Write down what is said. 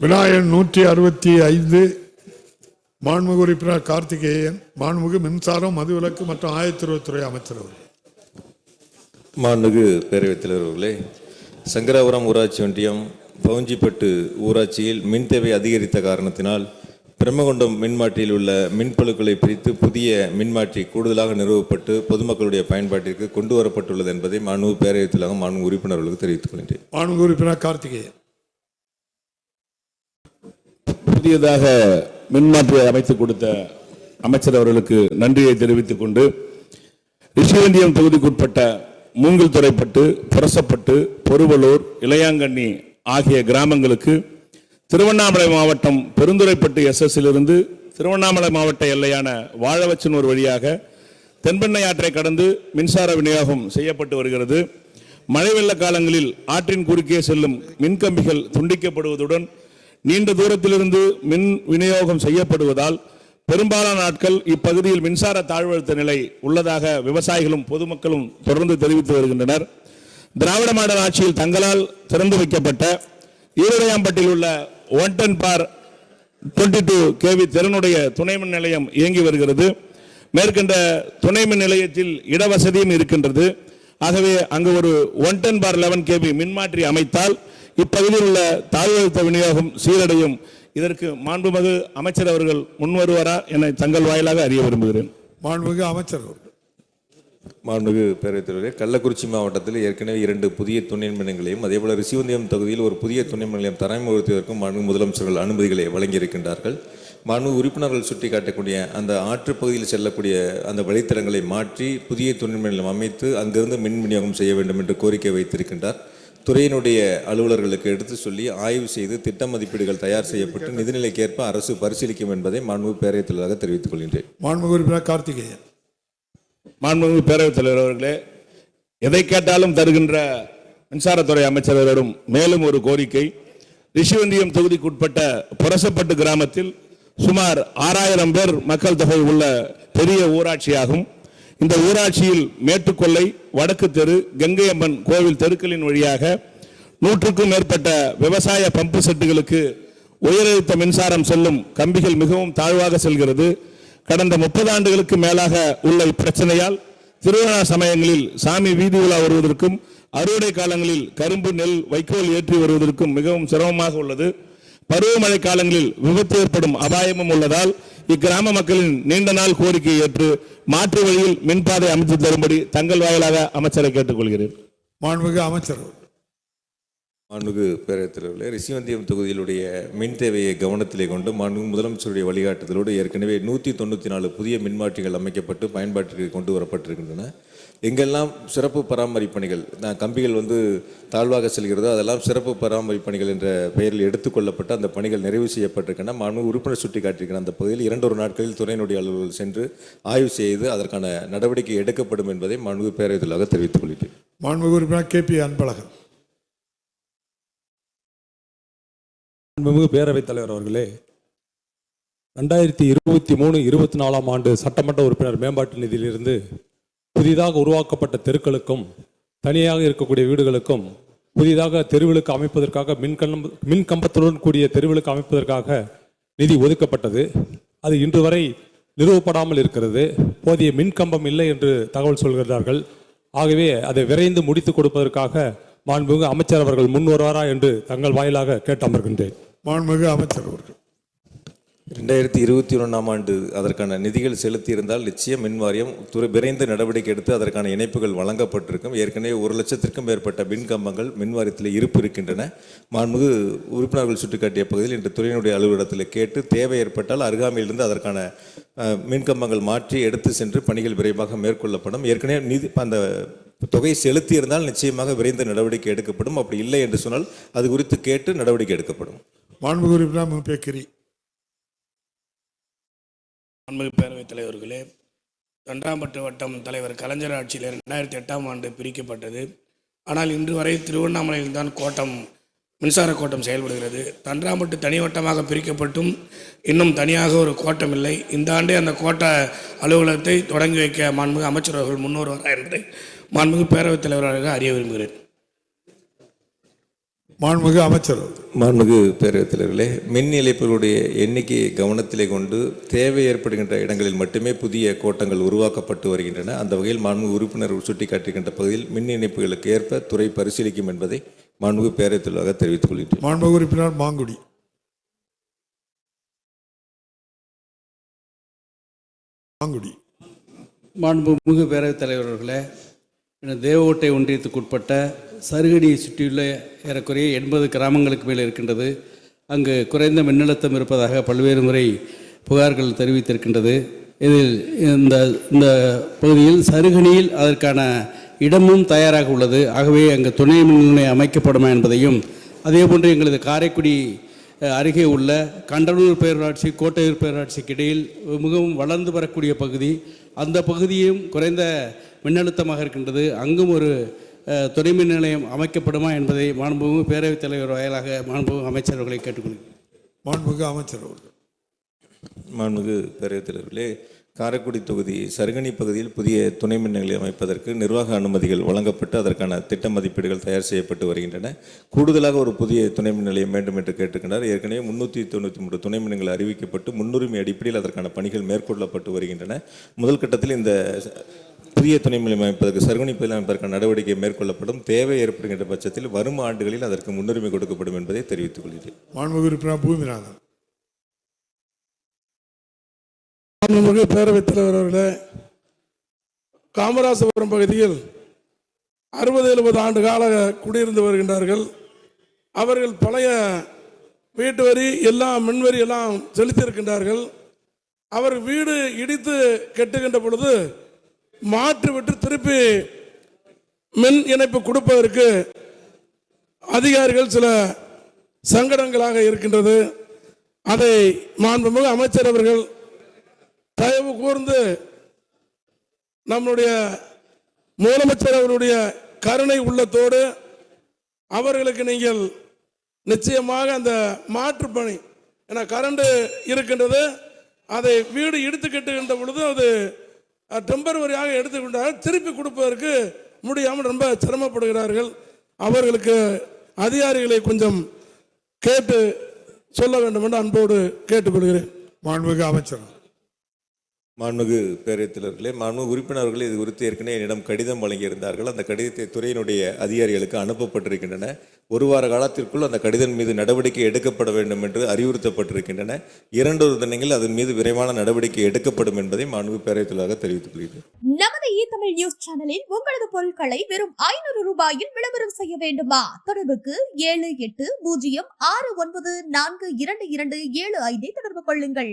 விநாயகன் நூற்றி அறுபத்தி ஐந்து மாண்புமிகு உறுப்பினர் கார்த்திகேயன் மாண்புமிகு மின்சாரம் மதுவிலக்கு மற்றும் ஆயத்திருவத்துறை அமைச்சர் அவர்கள். மாண்புமிகு பேரவைத் தலைவர் அவர்களே சங்கராபுரம் ஊராட்சி ஒன்றியம் பவுஞ்சிப்பட்டு ஊராட்சியில் மின் தேவை அதிகரித்த காரணத்தினால் பிரம்மகுண்டம் மின்மாற்றியில் உள்ள மின்பளுக்களை பிரித்து புதிய மின்மாற்றி கூடுதலாக நிறுவப்பட்டு பொதுமக்களுடைய பயன்பாட்டிற்கு கொண்டு வரப்பட்டுள்ளது என்பதை மாண்புமிகு பேரவைத் தலைவர் மாண்புமிகு உறுப்பினர்களுக்கு தெரிவித்துக் கொள்கின்றேன். மாண்புமிகு உறுப்பினர் கார்த்திகேயன். புதியதாக மின்மாற்றியை அமைத்துக் கொடுத்த அமைச்சர் அவர்களுக்கு நன்றியை தெரிவித்துக் கொண்டு ரிஷிவந்தியம் தொகுதிக்குட்பட்ட மூங்கில் துறைப்பட்டு புரசப்பட்டு பொருவலூர் இளையாங்கண்ணி ஆகிய கிராமங்களுக்கு திருவண்ணாமலை மாவட்டம் பெருந்துறைப்பட்டு எஸ்எஸ் திருவண்ணாமலை மாவட்ட எல்லையான வாழவச்சனூர் வழியாக தென்பெண்ணை ஆற்றை கடந்து மின்சார விநியோகம் செய்யப்பட்டு வருகிறது. மழை வெள்ள காலங்களில் ஆற்றின் குறுக்கே செல்லும் மின்கம்பிகள் துண்டிக்கப்படுவதுடன் நீண்ட தூரத்திலிருந்து மின் விநியோகம் செய்யப்படுவதால் பெரும்பாலான நாட்கள் இப்பகுதியில் மின்சார தாழ்வழுத்த நிலை உள்ளதாக விவசாயிகளும் பொதுமக்களும் தொடர்ந்து தெரிவித்து வருகின்றனர். திராவிட மாடல் ஆட்சியில் தங்களால் திறந்து வைக்கப்பட்ட ஈரடையாம்பட்டில் உள்ள one ten bar twenty two KV திறனுடைய துணை மின் நிலையம் இயங்கி வருகிறது. மேற்கண்ட துணை மின் நிலையத்தில் இடவசதியும் இருக்கின்றது. ஆகவே அங்கு ஒரு one ten bar eleven KV மின்மாற்றி அமைத்தால் இப்பகுதியில் உள்ள தாழ்வழுத்த விநியோகம் சீரடையும். இதற்கு மாண்புமிகு அமைச்சர் அவர்கள் முன்வருவாரா என தங்கள் வாயிலாக அறிய விரும்புகிறேன். மாண்புமிகு அமைச்சர் மாண்புமிகு பேரவைத் தலைவரே கள்ளக்குறிச்சி மாவட்டத்தில் ஏற்கனவே இரண்டு புதிய துணை மின் நிலையங்களையும் அதேபோல ரிசிவந்தியம் தொகுதியில் ஒரு புதிய துணை மின் நிலையம் தரமுறுத்துவதற்கும் மாண்பு முதலமைச்சர்கள் அனுமதிகளை வழங்கியிருக்கின்றார்கள். மாண்பு உறுப்பினர்கள் சுட்டிக்காட்டக்கூடிய அந்த ஆற்றுப் பகுதியில் செல்லக்கூடிய அந்த வழித்தடங்களை மாற்றி புதிய துணை மின் நிலையம் அமைத்து அங்கிருந்து மின் விநியோகம் செய்ய வேண்டும் என்று கோரிக்கை வைத்திருக்கின்றார். துறையினுடைய அலுவலர்களுக்கு எடுத்து சொல்லி ஆய்வு செய்து திட்ட மதிப்பீடுகள் தயார் செய்யப்பட்டு நிதிநிலைக்கேற்ப அரசு பரிசீலிக்கும் என்பதை மாண்பு பேரவைத் தலைவராக தெரிவித்துக் கொள்கின்றேன். மாண்புமிகு உறுப்பினர் கார்த்திகேயன். மாண்புமிகு பேரவைத் தலைவர் அவர்களே எதை கேட்டாலும் தருகின்ற மின்சாரத்துறை அமைச்சர்களிடம் மேலும் ஒரு கோரிக்கை. ரிஷிவந்தியம் தொகுதிக்குட்பட்ட புரசப்பட்டு கிராமத்தில் சுமார் ஆறாயிரம் பேர் மக்கள் தொகை உள்ள பெரிய ஊராட்சியாகும். இந்த ஊராட்சியில் மேட்டுக்கொல்லை வடக்கு தெரு கங்கையம்மன் கோவில் தெருக்களின் வழியாக நூற்றுக்கும் மேற்பட்ட விவசாய பம்பு செட்டுகளுக்கு உயரழுத்த மின்சாரம் செல்லும் கம்பிகள் மிகவும் தாழ்வாக செல்கிறது. கடந்த முப்பது ஆண்டுகளுக்கு மேலாக உள்ள இப்பிரச்சனையால் திருவிழா சமயங்களில் சாமி வீதி உலா வருவதற்கும் அறுவடை காலங்களில் கரும்பு நெல் வைக்கோல் ஏற்றி வருவதற்கும் மிகவும் சிரமமாக உள்ளது. பருவமழை காலங்களில் விபத்து ஏற்படும் அபாயமும் உள்ளதால் இக்கிராம மக்களின் நீண்ட நாள் கோரிக்கையை ஏற்று மாற்று வழியில் மின்பாதை அமைத்து தரும்படி தங்கள் வாயிலாக அமைச்சரை கேட்டுக்கொள்கிறேன். மாண்புமிகு அமைச்சர் மாண்புமிகு பேரவைத் தலைவர்களே ரிஷிவந்தியம் தொகுதியிலுடைய மின் தேவையை கவனத்திலே கொண்டு மாண்புமிகு முதலமைச்சருடைய வழிகாட்டுதலோடு ஏற்கனவே நூற்றி தொண்ணூற்றி நாலு புதிய மின்மாற்றிகள் அமைக்கப்பட்டு பயன்பாட்டிற்கு கொண்டு வரப்பட்டிருக்கின்றன. எங்கெல்லாம் சிறப்பு பராமரிப்பு பணிகள் நான் கம்பிகள் வந்து தாழ்வாக செல்கிறதோ அதெல்லாம் சிறப்பு பராமரிப்பு பணிகள் என்ற பெயரில் எடுத்துக்கொள்ளப்பட்டு அந்த பணிகள் நிறைவு செய்யப்பட்டிருக்கின்றன. மாண்பு உறுப்பினர் சுட்டி காட்டியிருக்கிற அந்த பகுதியில் இரண்டொரு நாட்களில் துறையினுடைய அலுவலர்கள் சென்று ஆய்வு செய்து அதற்கான நடவடிக்கை எடுக்கப்படும் என்பதை மாண்பு பேரவைத் தலைவராக தெரிவித்துக் கொள்கிறேன். மாண்புமிகு உறுப்பினர் கே பி அன்பழகன். மாண்புமிகு பேரவைத் தலைவர் அவர்களே ரெண்டாயிரத்தி இருபத்தி மூணு இருபத்தி நாலாம் ஆண்டு சட்டமன்ற உறுப்பினர் மேம்பாட்டு நிதியிலிருந்து புதிதாக உருவாக்கப்பட்ட தெருக்களுக்கும் தனியாக இருக்கக்கூடிய வீடுகளுக்கும் புதிதாக தெருவிலுக்கு அமைப்பதற்காக மின்கலம் மின் கம்பத்துடன் கூடிய தெருவிலுக்கு அமைப்பதற்காக நிதி ஒதுக்கப்பட்டது. அது இன்று வரை நிறுவப்படாமல் இருக்கிறது. போதிய மின்கம்பம் இல்லை என்று தகவல் சொல்கிறார்கள். ஆகவே அதை விரைந்து முடித்து கொடுப்பதற்காக மாண்புமிகு அமைச்சர் அவர்கள் முன் வருவாரா என்று தங்கள் வாயிலாக கேட்டு அமர்கின்றேன். மாண்புமிகு அமைச்சர் அவர்கள். ரெண்டாயிரத்தி இருபத்தி ஒன்றாம் ஆண்டு அதற்கான நிதிகள் செலுத்தியிருந்தால் நிச்சயம் மின் வாரியம் துறை விரைந்து நடவடிக்கை எடுத்து அதற்கான இணைப்புகள் வழங்கப்பட்டிருக்கும். ஏற்கனவே ஒரு லட்சத்திற்கும் மேற்பட்ட மின் கம்பங்கள் மின் வாரியத்தில் இருப்பு இருக்கின்றன. மாண்புமிகு உறுப்பினர்கள் சுட்டிக்காட்டிய பகுதியில் இன்று துறையினுடைய அலுவலகத்தில் கேட்டு தேவை ஏற்பட்டால் அருகாமையிலிருந்து அதற்கான மின் கம்பங்கள் மாற்றி எடுத்து சென்று பணிகள் விரைவாக மேற்கொள்ளப்படும். ஏற்கனவே நிதி அந்த தொகை செலுத்தியிருந்தால் நிச்சயமாக விரைந்து நடவடிக்கை எடுக்கப்படும். அப்படி இல்லை என்று சொன்னால் அது குறித்து கேட்டு நடவடிக்கை எடுக்கப்படும். மாண்புமிகு உறுப்பினர் பேக்கரி பே. மாண்புமிகு பேரவைத் தலைவர்களே தண்டாம்பட்டு வட்டம் தலைவர் கலைஞர் ஆட்சியில் ரெண்டாயிரத்தி எட்டாம் ஆண்டு பிரிக்கப்பட்டது. ஆனால் இன்று வரை திருவண்ணாமலையில் தான் கோட்டம் மின்சார கோட்டம் செயல்படுகிறது. தண்டாம்பட்டு தனி வட்டமாக பிரிக்கப்பட்டும் இன்னும் தனியாக ஒரு கோட்டம் இல்லை. இந்த ஆண்டே அந்த கோட்ட அலுவலகத்தை தொடங்கி வைக்க மாண்புமிகு அமைச்சர் அவர்கள் முன்னோர் என்பதை மாண்புமிகு பேரவைத் தலைவராக அறிய விரும்புகிறேன். மாண்புமிகு அமைச்சர். மாண்புமிகு பேரவைத் தலைவர்களே மின் இணைப்புகளுடைய எண்ணிக்கையை கவனத்திலே கொண்டு தேவை ஏற்படுகின்ற இடங்களில் மட்டுமே புதிய கோட்டங்கள் உருவாக்கப்பட்டு வருகின்றன. அந்த வகையில் மாண்புமிகு உறுப்பினர் சுட்டிக்காட்டுகின்ற பகுதியில் மின் இணைப்புகளுக்கு ஏற்ப துறை பரிசீலிக்கும் என்பதை மாண்புமிகு பேரவைத் தலைவராக தெரிவித்துக் கொள்கிறேன் மாண்புமிகு உறுப்பினர் மாங்குடி. மாங்குடி. மாண்புமிகு பேரவைத் தலைவர் அவர்களே எனது தேவகோட்டை ஒன்றியத்துக்குட்பட்ட சருகடியை சுற்றியுள்ள ஏறக்குறைய எண்பது கிராமங்களுக்கு மேல் இருக்கின்றது. அங்கு குறைந்த மின்னழுத்தம் இருப்பதாக பல்வேறு முறை புகார்கள் தெரிவித்திருக்கின்றது. இதில் இந்த இந்த பகுதியில் சருகணியில் அதற்கான இடமும் தயாராக உள்ளது. ஆகவே அங்கு துணை மின் அமைக்கப்படுமா என்பதையும் அதேபோன்று எங்களது காரைக்குடி அருகே உள்ள கண்டனூர் பேரூராட்சி கோட்டையூர் பேரூராட்சிக்கு இடையில் மிகவும் வளர்ந்து வரக்கூடிய பகுதி. அந்த பகுதியும் குறைந்த மின்னழுத்தமாக இருக்கின்றது. அங்கும் ஒரு துணை மின் நிலையம் அமைக்கப்படுமா என்பதை மாண்புமிகு பேரவைத் தலைவர் வாயிலாக மாண்புமிகு அமைச்சர்களை கேட்டுக்கொள்கிறேன். மாண்புமிகு அமைச்சர் அவர்கள். மாண்புமிகு பேரவைத் தலைவர்களே காரைக்குடி தொகுதி சருகணி பகுதியில் புதிய துணை மின் நிலையம் அமைப்பதற்கு நிர்வாக அனுமதிகள் வழங்கப்பட்டு அதற்கான திட்ட மதிப்பீடுகள் தயார் செய்யப்பட்டு வருகின்றன. கூடுதலாக ஒரு புதிய துணை மின் நிலையம் வேண்டும் என்று கேட்டுக்கின்றார் ஏற்கனவே முன்னூற்றி தொண்ணூற்றி மூன்று துணை மின்கள் அறிவிக்கப்பட்டு முன்னுரிமை அடிப்படையில் அதற்கான பணிகள் மேற்கொள்ளப்பட்டு வருகின்றன. முதல் கட்டத்தில் இந்த புதிய துணை நிலையம் அமைப்பதற்கு சருகணி பகுதியில் அமைப்பதற்கான நடவடிக்கை மேற்கொள்ளப்படும். தேவை ஏற்படுகின்ற பட்சத்தில் வரும் ஆண்டுகளில் அதற்கு முன்னுரிமை கொடுக்கப்படும் என்பதை தெரிவித்துக் கொள்கிறேன். மாண்புமிகு உறுப்பினர் பூமிநாதன். மாண்புமிகு பேரவைத் தலைவர் அவர்களே காமராசபுரம் பகுதியில் அறுபது எழுபது ஆண்டு கால குடியிருந்து வருகின்றார்கள். அவர்கள் பழைய வீட்டு வரி எல்லாம் மின்வரி எல்லாம் செலுத்தியிருக்கின்றார்கள். அவர் வீடு இடித்து கட்டுகின்ற பொழுது மாற்றிவிட்டு திருப்பி மின் இணைப்பு கொடுப்பதற்கு அதிகாரிகள் சில சங்கடங்களாக இருக்கின்றது. அதை மாண்புமிகு அமைச்சர் அவர்கள் தயவு கூர்ந்து நம்முடைய முதலமைச்சர் அவருடைய கருணை உள்ளத்தோடு அவர்களுக்கு நீங்கள் நிச்சயமாக அந்த மாற்று பணி ஏன்னா கரண்ட் இருக்கின்றது அதை வீடு இடித்து பொழுது அது டெம்பரவரியாக எடுத்துக்கொண்டால் திருப்பி கொடுப்பதற்கு முடியாமல் ரொம்ப சிரமப்படுகிறார்கள். அவர்களுக்கு அதிகாரிகளை கொஞ்சம் கேட்டு சொல்ல வேண்டும் என்று அன்போடு கேட்டுக்கொள்கிறேன். மாண்புமிகு அமைச்சர். மாண்புமிகு பேரவைத் மாண்புமிகு உறுப்பினர்கள் இது குறித்து ஏற்கனவே என்னிடம் கடிதம் வழங்கியிருந்தார்கள். அந்த கடிதத்தை துறையினுடைய அதிகாரிகளுக்கு அனுப்பப்பட்டிருக்கின்றன. ஒரு வார காலத்திற்குள் அந்த கடிதம் மீது நடவடிக்கை எடுக்கப்பட வேண்டும் என்று அறிவுறுத்தப்பட்டிருக்கின்றன. இரண்டொரு தினங்களில் அதன் மீது விரைவான நடவடிக்கை எடுக்கப்படும் என்பதை மாண்புமிகு பேரவைத் தெரிவித்துக் கொள்கிறேன் நமது இ தமிழ் நியூஸ் சேனலில் உங்களது பொருட்களை வெறும் ஐநூறு ரூபாயில் விளம்பரம் செய்ய வேண்டுமா? தொடர்புக்கு ஏழு எட்டு பூஜ்ஜியம் ஆறு ஒன்பது நான்கு இரண்டு இரண்டு ஏழு ஐந்தை தொடர்பு கொள்ளுங்கள்.